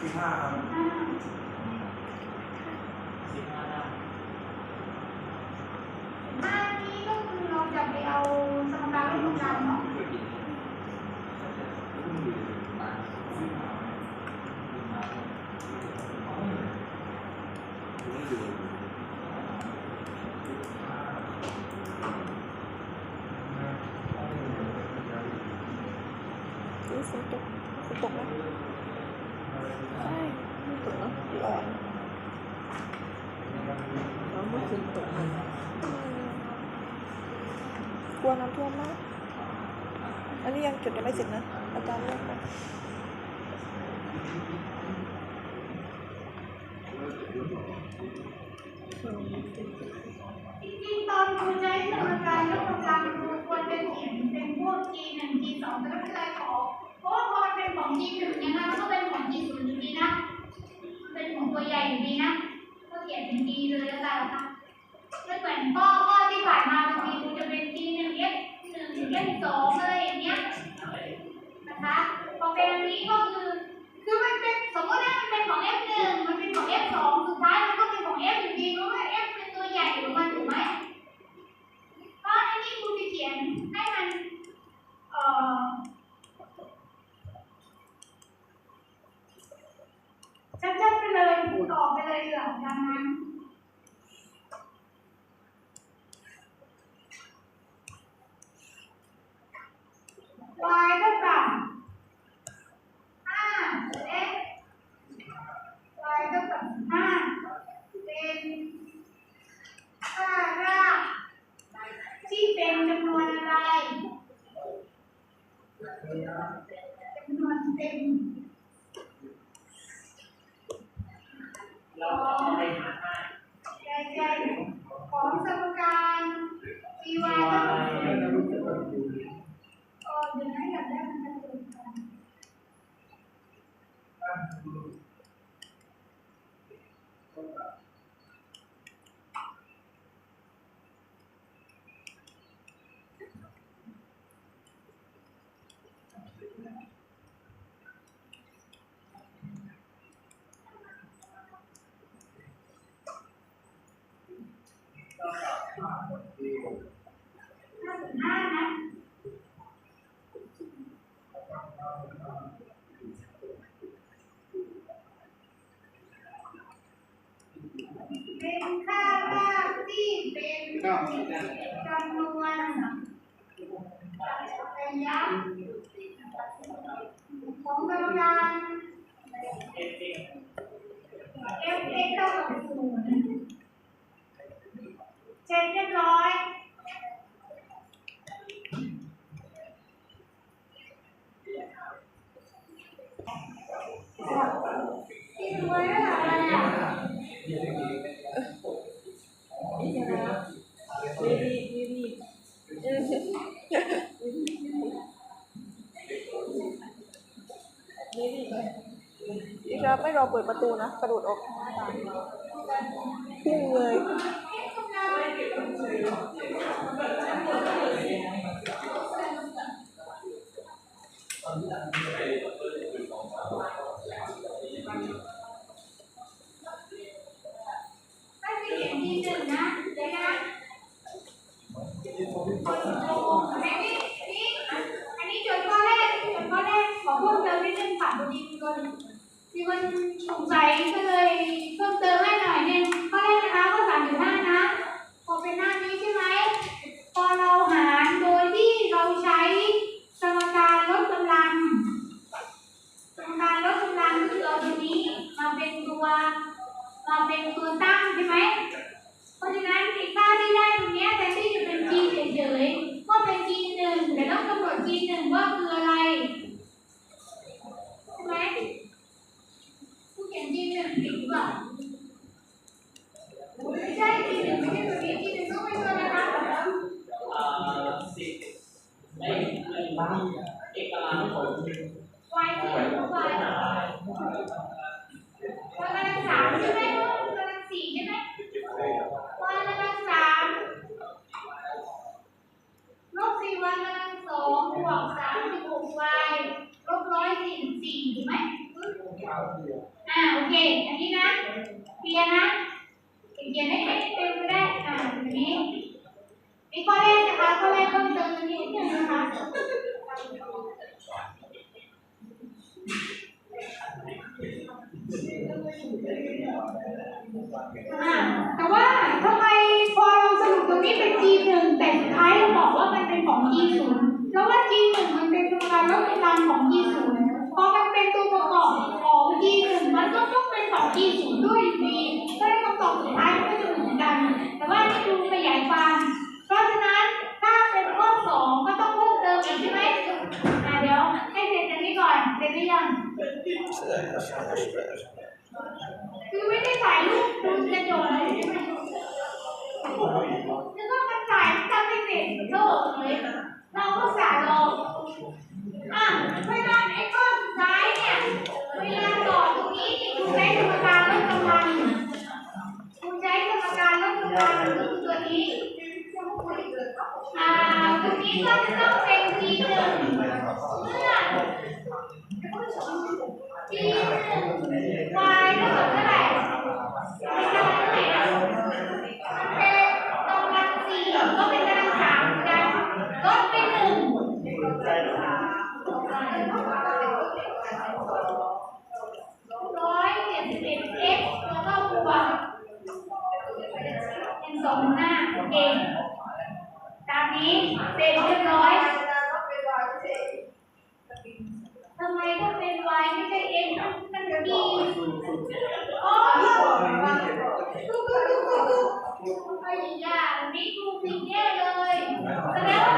สิบห้าครับสิบห้า นี่ฝนตกฝนตกนะใช่ไม่ตกนะร้อแล้วเมื่อคืนตกเลยกลัวน้ำท่วมมาก อันนี้ยังจุดยังไม่เสร็จนะ อาจารย์เรียกมาจริงๆตอนคุณจะให้ทำการเรื่องประการควรจะเขียนเป็นพวกจีหนึ่งจีสองแต่ไม่เป็นไรขอ from the Thank you. เราบริหารได้ใจของสมการทีวายกว่เออเะได้หลับได้มันจะต่น trong luôn tay giá cũng đâu ra em em đâu học trên เปิดประตูนะกระโดดออกยิ่งเลย มีข้อแรกนะคะข้อแรต้องจำนิดนึงนะคะแต่ว่าทำไมพอเราสรุปตรงนี้เป็น G1 แต่สุดท้ายเราบอกว่ามันเป็นของ G0 เพราะว่า G1 มันเป็นตัวรับแล้วเป็นรังของ G0 คือไม่ได้ถ่ายรูปดูประโยชน์อะไรใช่ไหมแล้วก็มันถ่ายจำไม่เสร็จโลกเลยเราก็สาลงอะเวลาไอ้ก้อนซ้ายเนี่ยเวลาต่อตรงนี้นี่คุณใช้กรรมการลดกำลังคุณใช้กรรมการลดกำลังคือตัวนี้อ่าตรงนี้ก็จะต้องเป็นทีหนึ่งเมื่อ นี้เสร็จเรียบร้อยทำไมต้องเป็นยไม่ใช่ x มันมีโอ้ทุกๆๆๆไปอีกอย่างไม่ถูกสิ่งแย่เลยแสดงว่า